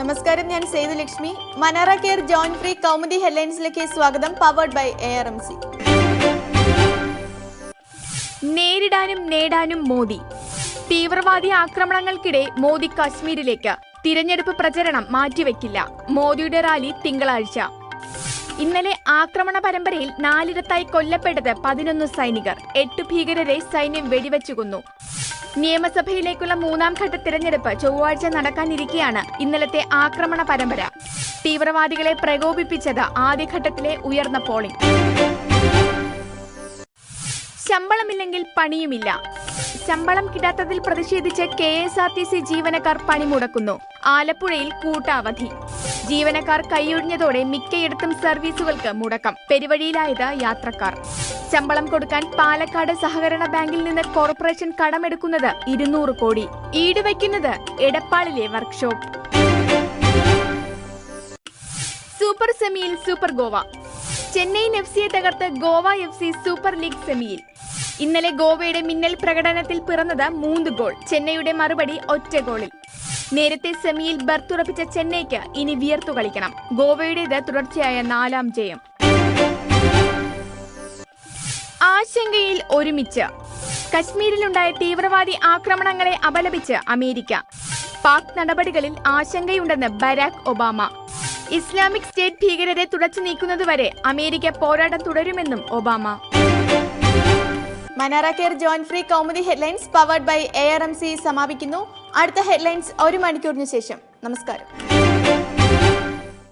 നമസ്കാരം ഞാൻ സേതുലക്ഷ്മി മനാറ കെയർ ജോയിൻ ഫ്രീ കൗമുദി ഹെഡ്ലൈൻസിലേക്ക് സ്വാഗതം powered by A R M C നേരിടാനും നേടാനും മോദി. തീവ്രവാദി ആക്രമണങ്ങൾക്കിടെ മോദി കശ്മീരിലേക്ക്. തിരഞ്ഞെടുപ്പ് പ്രചരണം മാറ്റിവെക്കില്ല. മോദിയുടെ റാലി തിങ്കളാഴ്ച. ഇന്നലെ ആക്രമണ പരമ്പരയിൽ നാലിടത്തായി കൊല്ലപ്പെട്ടത് പതിനൊന്ന് സൈനികർ. എട്ട് ഭീകരരെ സൈന്യം വെടിവെച്ചു കൊന്നു നിയമസഭയിലേക്കുള്ള മൂന്നാം ഘട്ട തിരഞ്ഞെടുപ്പ് ചൊവ്വാഴ്ച നടക്കാനിരിക്കെയാണ് ഇന്നലത്തെ ആക്രമണ പരമ്പര. തീവ്രവാദികളെ പ്രകോപിപ്പിച്ചത് ആദ്യഘട്ടത്തിലെ ഉയർന്ന പോളിംഗ്. ശമ്പളമില്ലെങ്കിൽ പണിയുമില്ല. ശമ്പളം കിട്ടാത്തതിൽ പ്രതിഷേധിച്ച് K S R T C ജീവനക്കാർ പണിമുടക്കുന്നു ആലപ്പുഴയിൽ കൂട്ടാവധി. ജീവനക്കാർ കൈയൊഴിഞ്ഞതോടെ മിക്കയിടത്തും സർവീസുകൾക്ക് മുടക്കം. പെരുവഴിയിലായത് യാത്രക്കാർ. ശമ്പളം കൊടുക്കാൻ പാലക്കാട് സഹകരണ ബാങ്കിൽ നിന്ന് കോർപ്പറേഷൻ കടമെടുക്കുന്നത് ഇരുന്നൂറ് കോടി. ഈടുവയ്ക്കുന്നത് എടപ്പാളിലെ വർക്ക്ഷോപ്പ്. സൂപ്പർ സെമിയിൽ സൂപ്പർ ഗോവ. ചെന്നൈയിൻ എഫ് സിയെ തകർത്ത് Goa F C super league സെമിയിൽ. ഇന്നലെ ഗോവയുടെ മിന്നൽ പ്രകടനത്തിൽ പിറന്നത് മൂന്ന് ഗോൾ. ചെന്നൈയുടെ മറുപടി ഒറ്റ ഗോളിൽ. നേരത്തെ സെമിയിൽ ബർത്തുറപ്പിച്ച ചെന്നൈക്ക് ഇനി വിയർത്തു കളിക്കണം. ഗോവയുടേത് തുടർച്ചയായ നാലാം ജയം. ആശങ്കയിൽ ഒരുമിച്ച്. കശ്മീരിലുണ്ടായ തീവ്രവാദി ആക്രമണങ്ങളെ അപലപിച്ച് അമേരിക്ക. പാക് നടപടികളിൽ ആശങ്കയുണ്ടെന്ന് ബരാക് ഒബാമ. ഇസ്ലാമിക് സ്റ്റേറ്റ് ഭീകരരെ തുടച്ചു നീക്കുന്നതുവരെ അമേരിക്ക പോരാട്ടം തുടരുമെന്നും Obama. മനാറ care join free Kaumudi headlines powered by A R M C സമാപിക്കുന്നു. അടുത്ത ഹെഡ്ലൈൻസ് ഒരു മണിക്കൂറിന് ശേഷം. നമസ്കാരം.